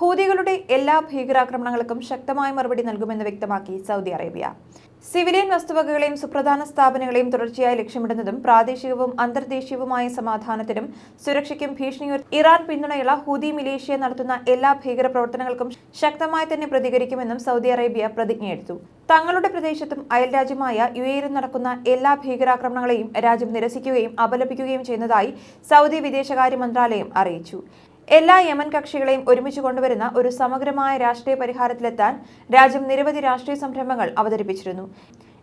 ഹൂതികളുടെ എല്ലാ ഭീകരാക്രമണങ്ങൾക്കും ശക്തമായ മറുപടി നൽകുമെന്ന് വ്യക്തമാക്കി സൗദി അറേബ്യ. സിവിലിയൻ വസ്തുവകകളെയും സുപ്രധാന സ്ഥാപനങ്ങളെയും തുടർച്ചയായി ലക്ഷ്യമിടുന്നതും പ്രാദേശികവും അന്തർദേശീയവുമായ സമാധാനത്തിനും സുരക്ഷയ്ക്കും ഭീഷണിയും ഇറാൻ പിന്തുണയുള്ള ഹൂതി മിലേഷ്യ നടത്തുന്ന എല്ലാ ഭീകരപ്രവർത്തനങ്ങൾക്കും ശക്തമായി തന്നെ പ്രതികരിക്കുമെന്നും സൗദി അറേബ്യ പ്രതിജ്ഞയെടുത്തു. തങ്ങളുടെ പ്രദേശത്തും അയൽരാജ്യമായ യു എയിലും നടക്കുന്ന എല്ലാ ഭീകരാക്രമണങ്ങളെയും രാജ്യം നിരസിക്കുകയും അപലപിക്കുകയും ചെയ്യുന്നതായി സൗദി വിദേശകാര്യ മന്ത്രാലയം അറിയിച്ചു. എല്ലാ യമൻ കക്ഷികളെയും ഒരുമിച്ച് കൊണ്ടുവരുന്ന ഒരു സമഗ്രമായ രാഷ്ട്രീയ പരിഹാരത്തിലെത്താൻ രാജ്യം നിരവധി രാഷ്ട്രീയ സംരംഭങ്ങൾ അവതരിപ്പിച്ചിരുന്നു.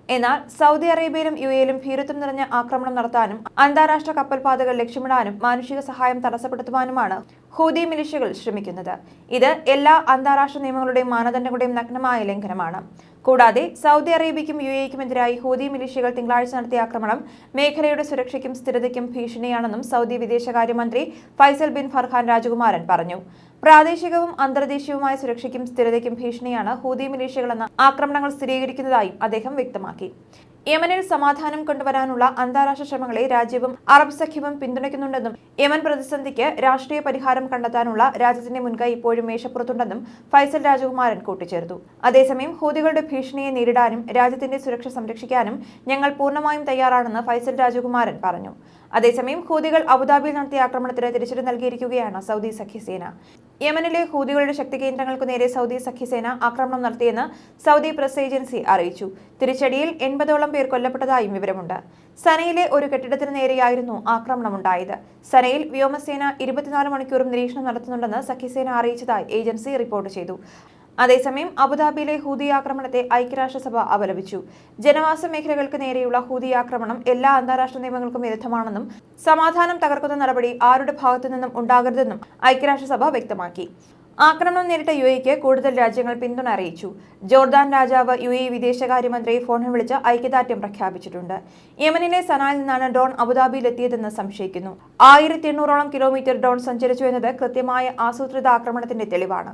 എന്നാൽ സൗദി അറേബ്യയിലും യു എയിലും ഭീരുത്വം നിറഞ്ഞ ആക്രമണം നടത്താനും അന്താരാഷ്ട്ര കപ്പൽപാതകൾ ലക്ഷ്യമിടാനും മാനുഷിക സഹായം തടസ്സപ്പെടുത്തുവാനുമാണ് ഹൂതി മിലിഷ്യകൾ ശ്രമിക്കുന്നത്. ഇത് എല്ലാ അന്താരാഷ്ട്ര നിയമങ്ങളുടെയും മാനദണ്ഡങ്ങളുടെയും നഗ്നമായ ലംഘനമാണ്. കൂടാതെ സൗദി അറേബ്യയ്ക്കും യു എക്കുമെതിരായി ഹൂതി മിലിഷ്യകൾ തിങ്കളാഴ്ച നടത്തിയ ആക്രമണം മേഖലയുടെ സുരക്ഷയ്ക്കും സ്ഥിരതയ്ക്കും ഭീഷണിയാണെന്നും സൗദി വിദേശകാര്യമന്ത്രി ഫൈസൽ ബിൻ ഫർഹാൻ രാജകുമാരൻ പറഞ്ഞു. പ്രാദേശികവും അന്തർദേശീയവുമായ സുരക്ഷയ്ക്കും സ്ഥിരതയ്ക്കും ഭീഷണിയാണ് ഹൂതി മിലീഷ്യകളെന്ന ആക്രമണങ്ങൾ സ്ഥിരീകരിക്കുന്നതായും അദ്ദേഹം വ്യക്തമാക്കി. യമനിൽ സമാധാനം കൊണ്ടുവരാനുള്ള അന്താരാഷ്ട്ര ശ്രമങ്ങളെ രാജ്യവും അറബ് സഖ്യവും പിന്തുണയ്ക്കുന്നുണ്ടെന്നും യമൻ പ്രതിസന്ധിക്ക് രാഷ്ട്രീയ പരിഹാരം കണ്ടെത്താനുള്ള രാജ്യത്തിന്റെ മുൻകൈ ഇപ്പോഴും മേശപ്പുറത്തുണ്ടെന്നും ഫൈസൽ രാജകുമാരൻ കൂട്ടിച്ചേർത്തു. അതേസമയം ഹൂതികളുടെ ഭീഷണിയെ നേരിടാനും രാജ്യത്തിന്റെ സുരക്ഷ സംരക്ഷിക്കാനും ഞങ്ങൾ പൂർണമായും തയ്യാറാണെന്ന് ഫൈസൽ രാജകുമാരൻ പറഞ്ഞു. അതേസമയം ഹൂതികൾ അബുദാബിയിൽ നടത്തിയ ആക്രമണത്തിന് തിരിച്ചടി നൽകിയിരിക്കുകയാണ് സൗദി സഖ്യസേന. യമനിലെ ഹൂതികളുടെ ശക്തി കേന്ദ്രങ്ങൾക്കു നേരെ സൗദി സഖ്യസേന ആക്രമണം നടത്തിയെന്ന് സൗദി പ്രസ് ഏജൻസി അറിയിച്ചു. തിരിച്ചടിയിൽ എൺപതോളം പേർ കൊല്ലപ്പെട്ടതായും വിവരമുണ്ട്. സനയിലെ ഒരു കെട്ടിടത്തിന് നേരെയായിരുന്നു ആക്രമണം ആക്രമണമുണ്ടായത്. സനയിൽ വ്യോമസേന ഇരുപത്തിനാല് മണിക്കൂറും നിരീക്ഷണം നടത്തുന്നുണ്ടെന്ന് സഖ്യസേന അറിയിച്ചതായി ഏജൻസി റിപ്പോർട്ട് ചെയ്തു. അതേസമയം അബുദാബിയിലെ ഹൂതി ആക്രമണത്തെ ഐക്യരാഷ്ട്രസഭ അപലപിച്ചു. ജനവാസ മേഖലകൾക്ക് നേരെയുള്ള ഹൂതി ആക്രമണം എല്ലാ അന്താരാഷ്ട്ര നിയമങ്ങൾക്കും വിരുദ്ധമാണെന്നും സമാധാനം തകർക്കുന്ന നടപടി ആരുടെ ഭാഗത്തു നിന്നും ഉണ്ടാകരുതെന്നും ഐക്യരാഷ്ട്രസഭ വ്യക്തമാക്കി. ആക്രമണം നേരിട്ട യു എക്ക് കൂടുതൽ രാജ്യങ്ങൾ പിന്തുണ അറിയിച്ചു. ജോർദാൻ രാജാവ് യു എ വിദേശകാര്യമന്ത്രി ഫോണിൽ വിളിച്ച് ഐക്യദാർഢ്യം പ്രഖ്യാപിച്ചിട്ടുണ്ട്. യമനിലെ സനായിൽ നിന്നാണ് ഡോൺ അബുദാബിയിലെത്തിയതെന്ന് സംശയിക്കുന്നു. ആയിരത്തി എണ്ണൂറോളം കിലോമീറ്റർ ഡോൺ സഞ്ചരിച്ചു എന്നത് കൃത്യമായ ആസൂത്രിത ആക്രമണത്തിന്റെ തെളിവാണ്.